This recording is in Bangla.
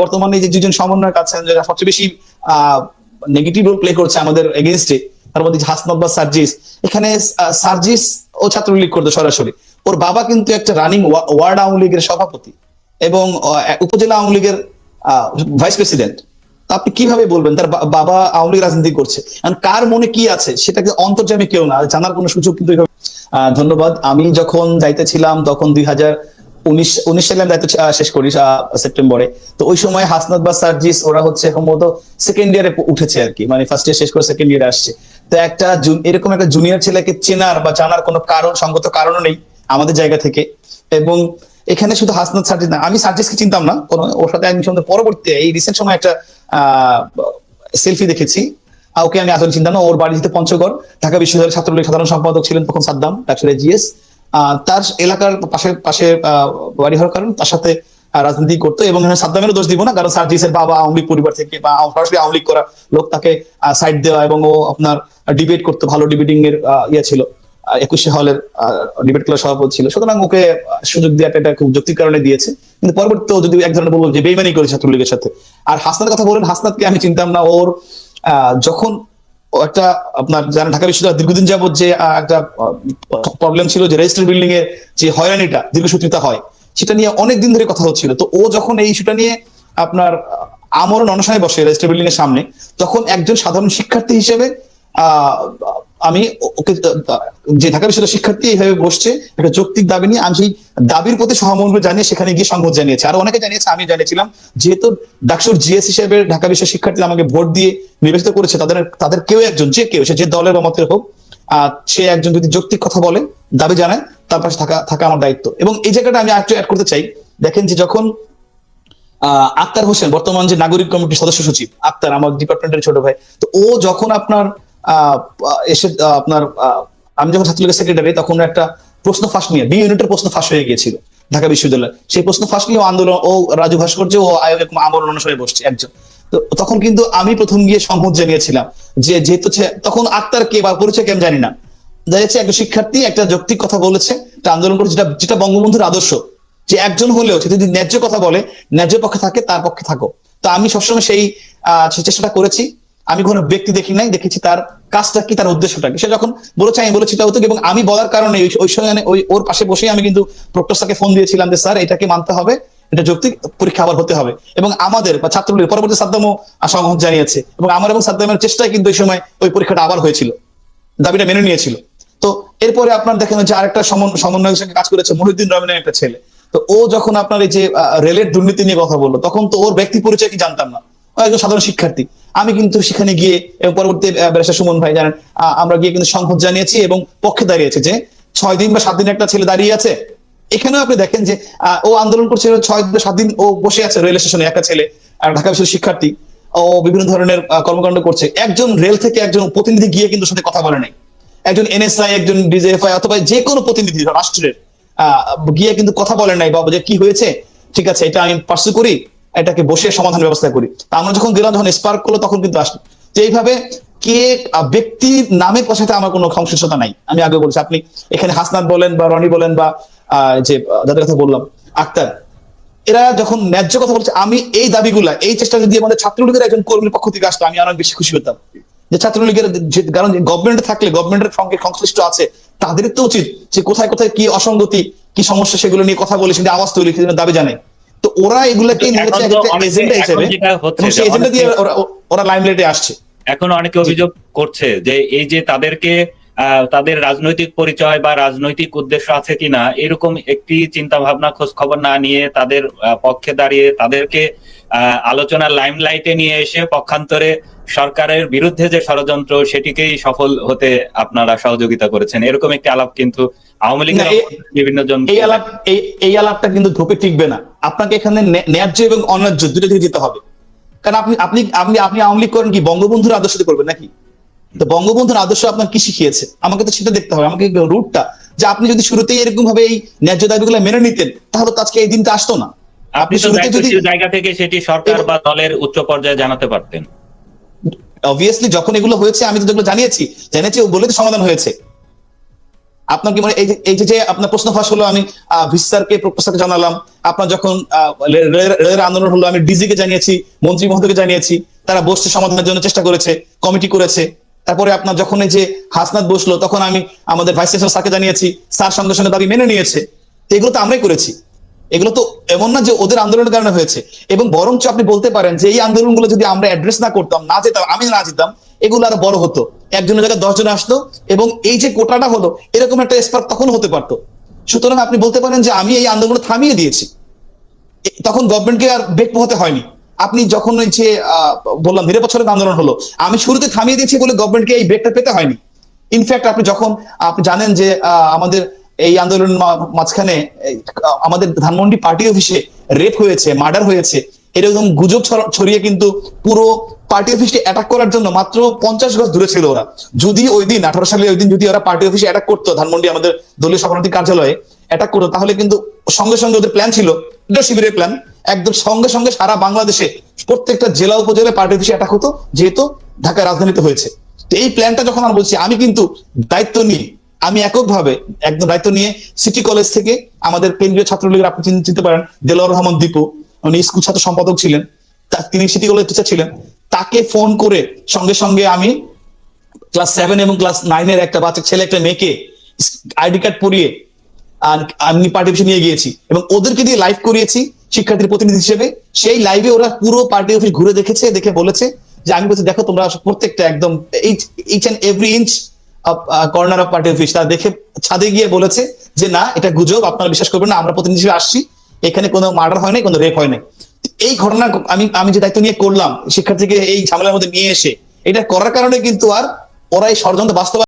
বর্তমানে যে দুজন সমন্বয়ক আছেন, যারা সবচেয়ে বেশি নেগেটিভ রোল প্লে করছে আমাদের এগেনস্টে তার মধ্যে হাসনাত বা সার্জিস। এখানে সার্জিস ও ছাত্রলীগ করতো সরাসরি। ওর বাবা কিন্তু একটা রানিং ওয়ার্ড আওয়ামী লীগের সভাপতি এবং উপজেলা আওয়ামী লীগের ভাইস প্রেসিডেন্ট আপনি কীভাবে বলবেন? তার বাবা আওয়ামী লীগ রাজনীতি করছে। কার মনে কি আছে? সেটাকে অন্তর্জামী কেউ না। জানার কোনো সুযোগ কিন্তু ধন্যবাদ। আমি যখন যাইতেছিলাম তখন দুই হাজার উনিশ সালে দায়িত্ব শেষ করি সেপ্টেম্বরে। তো ওই সময় বা সার্জিস, ওরা হচ্ছে সম্ভবত সেকেন্ড ইয়ারে উঠেছে আর কি। মানে ফার্স্ট ইয়ার শেষ করে সেকেন্ড ইয়ারে আসছে। তো একটা এরকম একটা জুনিয়র ছেলেকে চেনার বা জানার কোনো কারণ, সঙ্গত কারণও নেই আমাদের জায়গা থেকে। এবং এখানে শুধু হাসনাত সার্জিস না, আমি সার্জিসকে চিনতাম না, কোনো ওর সাথে আমি সঙ্গে পরবর্তী এই রিসেন্ট সময় একটা সেলফি দেখেছি। ওকে আমি আসলে চিন্তা না, ওর বাড়ি যেতে পঞ্চগড়, ঢাকা বিশ্ববিদ্যালয়ের ছাত্রলীগ সাধারণ সম্পাদক ছিলেন তখন সাদ্দাম, ডাক্তার জিএস তার এলাকার পাশে পাশে বাড়ি হওয়ার কারণে তার সাথে রাজনীতি করতো এবং সাদ্দামেরও দোষ দিব না, কারণ সার্জিসের বাবা আওয়ামী লীগ পরিবার থেকে বা সরাসরি আওয়ামী লীগ করা লোক তাকে সাইড দেওয়া এবং ও আপনার ডিবেট করতো, ভালো ডিবেটিং এর ইয়ে ছিল। একুশে হলের ডিবেট ক্লাব সভাপতি ছিল। সুতরাং ওকে সুযোগ দেওয়াটা এটা খুব যৌক্তিক কারণে দিয়েছে। কিন্তু পরবর্তীতে যদি এক ধরনের বলব যে বেইমানি করে ছাত্রলীগের সাথে। আর হাসনাতের কথা বলেন, হাসনাতকে আমি চিনতাম না, ওর যখন একটা আপনার জানেন ঢাকা বিশ্ববিদ্যালয় দীর্ঘদিন যাবত যে একটা প্রবলেম ছিল যে রেজিস্টার বিল্ডিং এর যে হয়রানিটা দীর্ঘসূত্রিতা হয়, সেটা নিয়ে অনেক দিন ধরে কথা হচ্ছিল। তো ও যখন এই ইস্যুটা নিয়ে আপনার আমরণ অনশনে বসে রেজিস্টার বিল্ডিং এর সামনে, তখন একজন সাধারণ শিক্ষার্থী হিসেবে আমি ওকে যে ঢাকা বিশ্ববিদ্যালয়ের শিক্ষার্থী বসছে একটা যৌক্তিক দাবি নিয়ে আমি সেই দাবির প্রতি সহমর্ম জানিয়ে সেখানে গিয়ে সংহত জানিয়েছে। আর অনেকে জানিয়েছে আমি জানিয়েছিলাম যেহেতু ডাকসুর জিএস হিসেবে ঢাকা বিশ্বের শিক্ষার্থী আমাকে ভোট দিয়ে নির্বাচিত করেছে তাদের তাদের কেউ একজন যে কেউ সে যে দলের মতের হোক আহ, সে একজন যদি যৌক্তিক কথা বলে দাবি জানায় তার পাশে থাকা থাকা আমার দায়িত্ব। এবং এই জায়গাটা আমি আরেকটু অ্যাড করতে চাই। দেখেন যে যখন আহ, আক্তার হোসেন বর্তমান যে নাগরিক কমিটির সদস্য সচিব আক্তার আমার ডিপার্টমেন্টের ছোট ভাই তো ও যখন আপনার এসে আপনার আমি যখন ছাত্রলীগের সেক্রেটারি তখন একটা প্রশ্ন ফাঁস নিয়ে, বি ইউনিটের প্রশ্ন ফাঁস হয়ে গিয়েছিল ঢাকা বিশ্ববিদ্যালয়। সেই প্রশ্ন ফাঁস নিয়ে আন্দোলন, ও রাজু ভাস্কর্য ও আয়োগ এবং আমরণ অনুসারে বসছে একজন। তো তখন কিন্তু আমি প্রথম গিয়ে সংহত জানিয়েছিলাম যে যেহেতু তখন আক্তার কে বা পরিচয় কে আমি জানি না। যাচ্ছে একটা শিক্ষার্থী একটা যৌক্তিক কথা বলেছে, একটা আন্দোলন করে যেটা যেটা বঙ্গবন্ধুর আদর্শ, যে একজন হলেও সে যদি ন্যায্য কথা বলে, ন্যায্য পক্ষে থাকে, তার পক্ষে থাকো। তো আমি সবসময় সেই চেষ্টাটা করেছি। আমি কোনো ব্যক্তি দেখি নাই, দেখেছি তার কাজটা কি, তার উদ্দেশ্যটা কি। সে যখন বলেছে, আমি বলেছি হতো এবং আমি বলার কারণে ওই- সময় ওই, ওর পাশে বসেই আমি কিন্তু প্রক্টরসাকে ফোন দিয়েছিলাম যে, স্যার এটাকে মানতে হবে? এটা যৌক্তিক পরীক্ষা আবার হতে হবে। এবং আমাদের বা ছাত্রলীগ পরবর্তী সাদ্দামও সংহত জানিয়েছে এবং আমার এবং সাদ্দামের চেষ্টায় কিন্তু ওই সময় ওই পরীক্ষাটা আবার হয়েছিল, দাবিটা মেনে নিয়েছিল। তো এরপরে আপনার দেখেন যে আরেকটা সমন্বয়ের সঙ্গে কাজ করেছে মহিউদ্দিন রহমানের একটা ছেলে। তো ও যখন আপনার এই যে রেলের দুর্নীতি নিয়ে কথা বলল, তখন তো ওর ব্যক্তি পরিচয় কি জানতাম না। একজন সাধারণ শিক্ষার্থী। আমি কিন্তু সেখানে গিয়ে পরবর্তী সুমন ভাই জানেন আমরা গিয়ে কিন্তু সংহত জানিয়েছি এবং পক্ষে দাঁড়িয়েছে যে ছয় দিন বা সাত দিন একটা ছেলে দাঁড়িয়ে আছে। এখানেও আপনি দেখেন যে ও আন্দোলন করছে ছয় সাত দিন ও বসে আছে রেল স্টেশনে একটা ছেলে ঢাকা বিশ্ববিদ্যালয়ের শিক্ষার্থী। ও বিভিন্ন ধরনের কর্মকাণ্ড করছে। একজন রেল থেকে একজন প্রতিনিধি গিয়ে কিন্তু সাথে কথা বলে নাই। একজন এনএসআই একজন ডিজিএফআই অথবা যে কোনো প্রতিনিধি রাষ্ট্রের আহ, গিয়ে কিন্তু কথা বলে নাই বাবা যে কি হয়েছে ঠিক আছে এটা আমি পার্সু করি। এটাকে বসে সমাধান ব্যবস্থা করি। তা আমরা যখন গেলাম যখন স্পার্ক করল, তখন কিন্তু আসলো। যে এইভাবে কে ব্যক্তির নামের পছাতে আমার কোনো সংশ্লিষ্টতা নাই। আমি আগে বলছি, আপনি এখানে হাসনাত বলেন বা রনি বলেন বা যে যাদের কথা বললাম, আক্তার, এরা যখন ন্যায্য কথা বলছে, আমি এই দাবিগুলা, এই চেষ্টা যদি আমাদের ছাত্রলীগের একজন কর্মীর পক্ষ থেকে আসতো, আমি অনেক বেশি খুশি হতাম। যে ছাত্রলীগের কারণ গভর্নমেন্ট থাকলে গভর্নমেন্টের সঙ্গে সংশ্লিষ্ট আছে তাদের তো উচিত যে কোথায় কোথায় কি অসঙ্গতি, কি সমস্যা, সেগুলো নিয়ে কথা বলে সেটা আওয়াজ তৈরি দাবি জানায় তো ওরা এগুলাকে নিয়েছে তো একটা অনেকে- এজেন্ডা হিসেবে যেটা হচ্ছে সেই এজেন্ডা দিয়ে ওরা লাইমলাইটে আসছে। এখন অনেকে অভিযোগ করছে যে এই যে তাদেরকে তাদের রাজনৈতিক পরিচয় বা রাজনৈতিক উদ্দেশ্য আছে কিনা এরকম একটি চিন্তা ভাবনা খোঁজ খবর না নিয়ে তাদের পক্ষে দাঁড়িয়ে তাদেরকে আলোচনার লাইমলাইটে নিয়ে এসে পক্ষান্তরে সরকারের বিরুদ্ধে যে ষড়যন্ত্র সেটিকেই সফল হতে আপনারা সহযোগিতা করেছেন। এরকম একটি আলাপ কিন্তু আওয়ামী লীগের বিভিন্ন জন এই আলাপ এই এই আলাপটা কিন্তু ধোপে টিকবে না। আপনাকে এখানে ন্যায্য এবং অন্যায্য দুটো দিকে যেতে হবে। কারণ আপনি আপনি আপনি আপনি আওয়ামী লীগ করেন কি? বঙ্গবন্ধুর আদর্শ করবেন নাকি? তো বঙ্গবন্ধুর আদর্শ আপনার কি শিখিয়েছে? আমাকে তো সেটা দেখতে হবে। আমাকে রুটটা যে আপনি যদি শুরুতেই এরকম ভাবে এই ন্যায্য দাবিগুলো মেনে নিতেন তাহলে তো আজকে এই দিনটা আসতো না। আপনি শুরুতে যদি জায়গা থেকে সেটি সরকার বা দলের উচ্চ পর্যায়ে জানাতে পারতেন। অবভিয়াসলি যখন এগুলো হয়েছে আমি তো যেগুলো জানিয়েছি জেনেছি ও বলে তো সমাধান হয়েছে। আপনার কি মানে এই যে আপনার প্রশ্ন ফাঁস হলো আমি ভিস্তারকে প্রফেসরকে জানালাম। আপনার যখন রেলের আন্দোলন হলো আমি ডিজি কে জানিয়েছি মন্ত্রী মহোদয়কে জানিয়েছি। তারা বসতে সমাধানের জন্য চেষ্টা করেছে কমিটি করেছে। তারপরে আপনার যখন এই যে হাসনাত বসল, তখন আমি আমাদের ভাইস চ্যান্সেলর স্যারকে জানিয়েছি, স্যার সঙ্গে সঙ্গে দাবি মেনে নিয়েছে। এগুলো তো আমরাই করেছি। এগুলো তো এমন না যে ওদের আন্দোলনের কারণে হয়েছে। এবং বরঞ্চ আপনি বলতে পারেন যে এই আন্দোলনগুলো যদি আমরা অ্যাড্রেস না করতাম, না যেতাম, আমি না যেতাম, এগুলো আরও বড় হতো। একজনের জায়গায় দশজন আসতো এবং এই যে কোটাটা হলো, এরকম একটা স্পার্ক তখন হতে পারতো। সুতরাং আপনি বলতে পারেন যে আমি এই আন্দোলন থামিয়ে দিয়েছি। তখন গভর্নমেন্টকে আর বেগ পোহাতে হয়নি। আপনি যখন ওই যে বললাম ধীরে বছরের আন্দোলন হলো, আমি শুরুতে থামিয়ে দিয়েছি বলে গভর্নমেন্টকে এই ব্রেকটা পেতে হয়নি। ইনফ্যাক্ট আপনি যখন, আপনি জানেন যে আমাদের এই আন্দোলন মাঝখানে আমাদের ধানমন্ডি পার্টি অফিসে রেপ হয়েছে মার্ডার হয়েছে এরকম গুজব ছড়িয়ে কিন্তু পুরো পার্টি অফিসকে অ্যাটাক করার জন্য মাত্র পঞ্চাশ গজ দূরে ছিল ওরা। যদি ওই দিন, আঠারো সালে ওই দিন যদি ওরা পার্টি অফিসে অ্যাটাক করতো, ধানমন্ডি আমাদের দলীয় সভাপতি কার্যালয়ে অ্যাটাক করতো, তাহলে কিন্তু সঙ্গে সঙ্গে ওদের প্ল্যান ছিল শিবিরের প্ল্যান একদম সঙ্গে সঙ্গে সারা বাংলাদেশে প্রত্যেকটা জেলা উপজেলায় পার্টি অফিসে অ্যাটাক হতো, যেহেতু ঢাকা রাজধানীতে হয়েছে। তো এই প্ল্যানটা যখন আমি বলছি, আমি কিন্তু দায়িত্ব নিই আমি এককভাবে একদম দায়িত্ব নিয়ে সিটি কলেজ থেকে আমাদের কেন্দ্রীয় ছাত্রলীগের আপনি চিন- চিনতে পারেন, দেলোয়ার রহমান দীপু, উনি স্কুল ছাত্র সম্পাদক ছিলেন তিনি সিটি কলেজ টিচার ছিলেন। তাকে ফোন করে সঙ্গে সঙ্গে আমি ক্লাস সেভেন এবং ক্লাস নাইনের একটা বাচ্চা, ছেলে, একটা মেয়েকে আইডি কার্ড পরিয়ে, আর আমি পার্টি নিয়ে গিয়েছি এবং ওদেরকে দিয়ে লাইভ করিয়েছি। শিক্ষার্থীর প্রতিনিধি হিসেবে, সেই লাইভে ওরা পুরো পার্টি অফিস ঘুরে দেখেছে, দেখে বলেছে যে, আমি বলছি, দেখো, তোমরা প্রত্যেকটা একদম each and every inch corner of party office তা দেখে ছাদে গিয়ে বলেছে যে, না, এটা গুজব, আপনারা বিশ্বাস করবেন না, আমরা প্রতিনিধি হিসেবে আসছি, এখানে কোনো মার্ডার হয় নাই, কোনো রেপ হয় নাই। এই ঘটনা আমি আমি যে দায়িত্ব নিয়ে করলাম, শিক্ষার্থীকে এই ঝামেলার মধ্যে নিয়ে এসে, এটা করার কারণে কিন্তু আর ওরা এই ষড়যন্ত্র